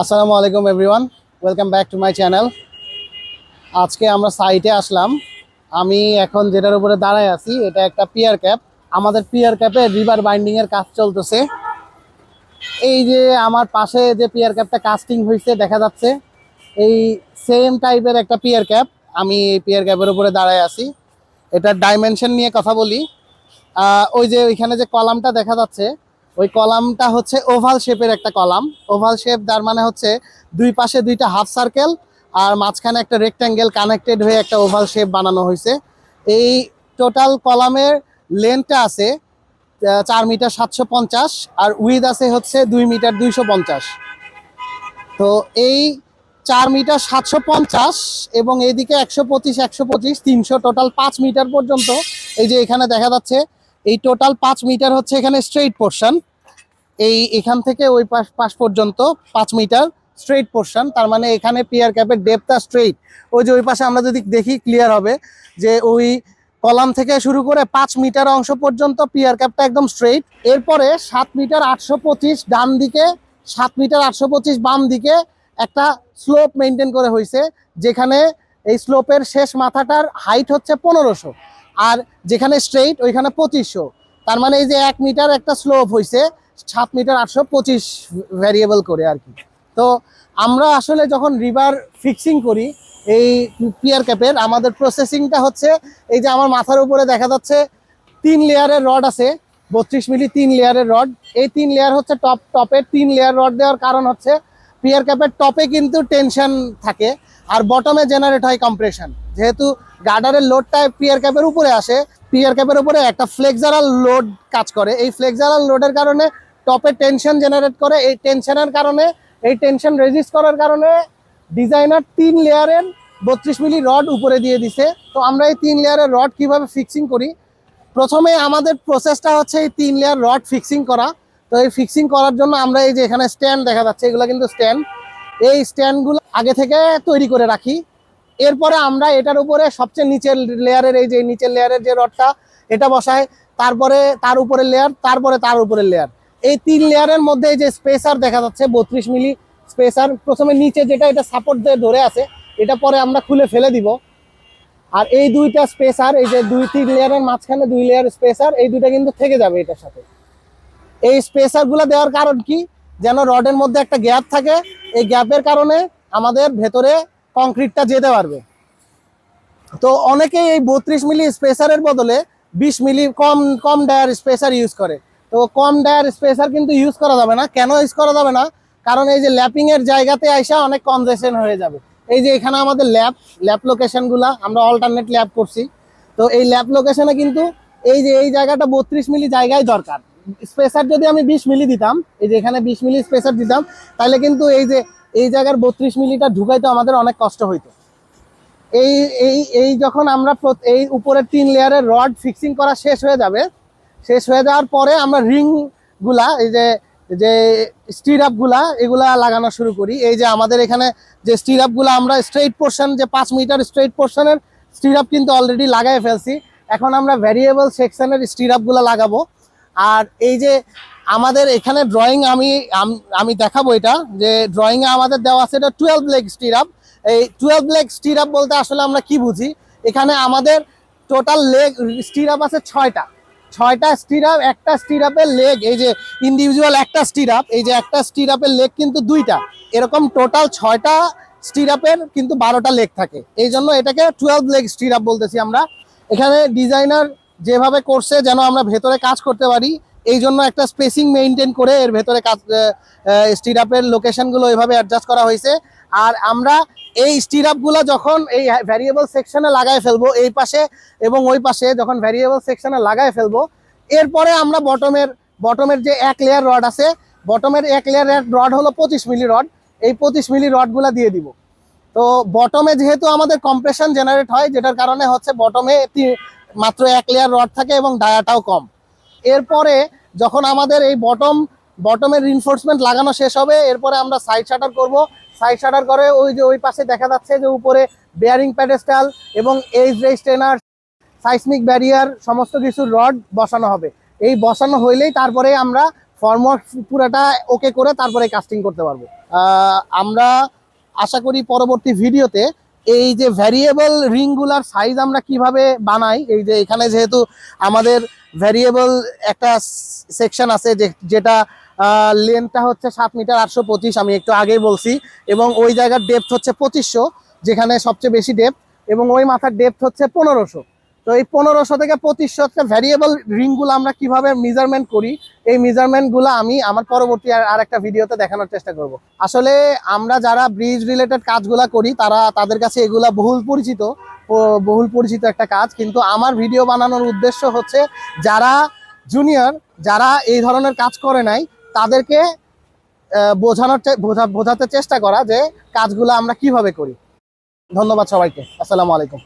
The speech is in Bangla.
আসসালামু আলাইকুম everyone welcome back to my channel আজকে আমরা সাইটে আসলাম। আমি এখন যেটার উপরে দাঁড়ায় আছি, এটা একটা পিয়ার ক্যাপ আমাদের পিয়ার ক্যাপে রিভার বাইন্ডিং এর কাজ চলতেছে। এই যে আমার পাশে যে পিয়ার ক্যাপটা কাস্টিং হয়েছে দেখা যাচ্ছে, এই সেম টাইপের একটা পিয়ার ক্যাপ আমি এই পিয়ার ক্যাপের উপরে দাঁড়ায় আছি। এটার ডাইমেনশন নিয়ে কথা বলি। ওই যে ওইখানে যে কলামটা দেখা যাচ্ছে ওই কলামটা হচ্ছে ওভাল শেপের একটা কলাম। ওভাল শেপ তার মানে হচ্ছে দুই পাশে দুইটা হাফ সার্কেল আর মাঝখানে একটা রেক্ট্যাঙ্গেল কানেক্টেড হয়ে একটা ওভাল শেপ বানানো হয়েছে। এই টোটাল কলামের লেন্থটা আছে চার মিটার সাতশো পঞ্চাশ আর উইথ আছে হচ্ছে দুই মিটার দুইশো পঞ্চাশ। তো এই চার মিটার সাতশো পঞ্চাশ এবং এইদিকে একশো পঁচিশ একশো পঁচিশ, তিনশো টোটাল পাঁচ মিটার পর্যন্ত। এই যে এখানে দেখা যাচ্ছে, এই টোটাল পাঁচ মিটার হচ্ছে এখানে স্ট্রেইট পোর্শন এই এখান থেকে ওই পাশ পাশ পর্যন্ত পাঁচ মিটার স্ট্রেইট পোর্শন তার মানে এখানে পিয়ার ক্যাপের ডেপটা স্ট্রেইট ওই যে ওই পাশে আমরা যদি দেখি ক্লিয়ার হবে যে ওই কলাম থেকে শুরু করে পাঁচ মিটার অংশ পর্যন্ত পিয়ার ক্যাপটা একদম স্ট্রেইট এরপরে সাত মিটার আটশো পঁচিশ ডান দিকে, সাত মিটার আটশো পঁচিশ বাম দিকে একটা স্লোপ মেনটেন করে হয়েছে যেখানে এই স্লোপের শেষ মাথাটার হাইট হচ্ছে পনেরোশো আর যেখানে স্ট্রেইট ওইখানে পঁচিশশো। তার মানে এই যে এক মিটার একটা স্লোপ হয়েছে সাত মিটার আটশো পঁচিশ ভ্যারিয়েবল করে আর কি। তো আমরা আসলে যখন রিভার ফিক্সিং করি, এই পিয়ার ক্যাপের আমাদের প্রসেসিংটা হচ্ছে এই যে আমার মাথার উপরে দেখা যাচ্ছে তিন লেয়ারের রড আছে, বত্রিশ মিলি তিন লেয়ারের রড এই তিন লেয়ার হচ্ছে টপ টপে তিন লেয়ার রড দেওয়ার কারণ হচ্ছে পিয়ার ক্যাপের টপে কিন্তু টেনশন থাকে আর বটমে জেনারেট হয় কম্প্রেশন যেহেতু গার্ডারের লোডটা পিয়ার ক্যাপের উপরে আসে পিয়ার ক্যাপের উপরে একটা ফ্লেক্সারাল লোড কাজ করে। এই ফ্লেক্সারাল লোডের কারণে টপে টেনশন জেনারেট করে। এই টেনশনের কারণে, এই টেনশন রেজিস্ট করার কারণে ডিজাইনার তিন লেয়ারের বত্রিশ মিলি রড উপরে দিয়ে দিছে। তো আমরা এই তিন লেয়ারের রড কীভাবে ফিক্সিং করি? প্রথমে আমাদের প্রসেসটা হচ্ছে এই তিন লেয়ার রড ফিক্সিং করা। তো এই ফিক্সিং করার জন্য আমরা এই যে এখানে স্ট্যান্ড দেখা যাচ্ছে, এগুলো কিন্তু স্ট্যান্ড এই স্ট্যান্ডগুলো আগে থেকে তৈরি করে রাখি। এরপরে আমরা এটার উপরে সবচেয়ে নিচের লেয়ারের এই যে নিচের লেয়ারের যে রডটা এটা বসায় তারপরে তার উপরে লেয়ার তারপরে তার উপরে লেয়ার এই তিন লেয়ারের মধ্যে এই যে স্পেসার দেখা যাচ্ছে, বত্রিশ মিলি স্পেসার। প্রথমে নিচে যেটা, এটা সাপোর্ট দিয়ে ধরে আছে, এটা পরে আমরা খুলে ফেলে দিব। আর এই দুইটা স্পেসার, এই যে দুই তিন লেয়ারের মাঝখানে দুই লেয়ার স্পেসার, এই দুইটা কিন্তু থেকে যাবে এটার সাথে। এই স্পেসারগুলা দেওয়ার কারণ কি? যেন রডের মধ্যে একটা গ্যাপ থাকে, এই গ্যাপের কারণে আমাদের ভেতরে কংক্রিটটা যেতে পারবে। তো অনেকেই এই বত্রিশ মিলি স্পেসারের বদলে বিশ মিলি কম কম ডায়ার স্পেসার ইউজ করে। তো কম ডায়ার স্পেসার কিন্তু ইউজ করা যাবে না। কেন ইউজ করা যাবে না? কারণ এই যে ল্যাপিং এর জায়গাতে আইসা অনেক কনজেশন হয়ে যাবে। এই যে এখানে আমাদের ল্যাব ল্যাব লোকেশনগুলা আমরা অল্টারনেট ল্যাব করছি। তো এই ল্যাব লোকেশনে কিন্তু এই যে, এই জায়গাটা বত্রিশ মিলি জায়গায় দরকার। স্পেসার যদি আমি বিশ মিলি দিতাম, এই যে এখানে বিশ মিলি স্পেসার দিতাম, তাহলে কিন্তু এই যে, এই জায়গার বত্রিশ মিলিটা ঢুকাইতে আমাদের অনেক কষ্ট হইতো। এই এই এই যখন আমরা এই উপরের তিন লেয়ারের রড ফিক্সিং করা শেষ হয়ে যাবে শেষ হয়ে যাওয়ার পরে আমরা রিংগুলা, এই যে যে স্টিরাপগুলা, এগুলা লাগানো শুরু করি। এই যে আমাদের এখানে যে স্টিরাপগুলা, আমরা স্ট্রেইট পোর্শন যে পাঁচ মিটার স্ট্রেইট পোর্শনের স্টিরাপ কিন্তু অলরেডি লাগাই ফেলছি। এখন আমরা ভ্যারিয়েবল সেকশনের স্টিরাপগুলা লাগাবো। আর এই যে আমাদের এখানে ড্রয়িং আমি আমি দেখাবো এটা, যে ড্রয়িং এ আমাদের দেওয়া আছে এটা টুয়েলভ লেগ স্টিরাপ এই টুয়েলভ লেগ স্টিরাপ বলতে আসলে আমরা কি বুঝি? এখানে আমাদের টোটাল লেগ স্টিরাপ আছে ছয়টা। ছয়টা স্টিরাপ একটা স্টিরাপের লেগ এই যে ইন্ডিভিজুয়াল একটা স্টিরাপ এই যে একটা স্টিরাপের লেগ কিন্তু দুইটা। এরকম টোটাল ছয়টা স্টিরাপের কিন্তু বারোটা লেগ থাকে। এই জন্য এটাকে টুয়েলভ লেগ স্টিরাপ বলতেছি আমরা। এখানে ডিজাইনার যেভাবে করছে যেন আমরা ভেতরে কাজ করতে পারি, এই জন্য একটা স্পেসিং মেনটেন করে এর ভেতরে কাজ স্টিরাপের লোকেশনগুলো এভাবে অ্যাডজাস্ট করা হয়েছে। আর আমরা এই স্টিরাপগুলো যখন এই ভ্যারিয়েবল সেকশনে লাগায় ফেলব, এই পাশে এবং ওই পাশে যখন ভ্যারিয়েবল সেকশনে লাগায় ফেলব, এরপরে আমরা বটমের বটমের যে এক লেয়ার রড আছে বটমের এক লেয়ার রড হলো পঁচিশ মিলি রড এই পঁচিশ মিলি রডগুলো দিয়ে দিব। তো বটমে যেহেতু আমাদের কম্প্রেশন জেনারেট হয়, যেটার কারণে হচ্ছে বটমে মাত্র এক লেয়ার রড থাকে এবং ডায়াটাও কম। এরপরে যখন আমাদের এই বটম বটমের রিনফোর্সমেন্ট লাগানো শেষ হবে, এরপরে আমরা সাইড শাটার করব। সাইড শাটার করে ওই যে ওই পাশে দেখা যাচ্ছে যে উপরে বেয়ারিং প্যাডেস্টাল এবং এইচ রেস্টেনার সাইসমিক ব্যারিয়ার সমস্ত কিছু রড বসানো হবে। এই বসানো হইলেই তারপরে আমরা ফর্মওয়ার্ক পুরাটা ওকে করে তারপরে কাস্টিং করতে পারব। আমরা আশা করি পরবর্তী ভিডিওতে এই যে ভ্যারিয়েবল রিংগুলার সাইজ আমরা কীভাবে বানাই, এই যে এখানে যেহেতু আমাদের ভ্যারিয়েবল একটা সেকশন আছে যেটা লেনটা হচ্ছে সাত মিটার আটশো পঁচিশ, আমি একটু আগেই বলছি, এবং ওই জায়গার ডেপথ হচ্ছে পঁচিশশো, যেখানে সবচেয়ে বেশি ডেপথ এবং ওই মাথার ডেপথ হচ্ছে পনেরোশো। তো এই পনেরোশো থেকে পঁচিশশো ভ্যারিয়েবল রিংগুলো আমরা কীভাবে মেজারমেন্ট করি, এই মেজারমেন্টগুলো আমি আমার পরবর্তী আর একটা ভিডিওতে দেখানোর চেষ্টা করব। আসলে আমরা যারা ব্রিজ রিলেটেড কাজগুলো করি, তারা তাদের কাছে এগুলা বহুল পরিচিত বহুল পরিচিত একটা কাজ। কিন্তু আমার ভিডিও বানানোর উদ্দেশ্য হচ্ছে যারা জুনিয়র যারা এই ধরনের কাজ করে নাই, তাদেরকে বোঝানোর বোঝাতে চেষ্টা করা যে কাজগুলো আমরা কীভাবে করি। ধন্যবাদ সবাইকে। আসসালামু আলাইকুম।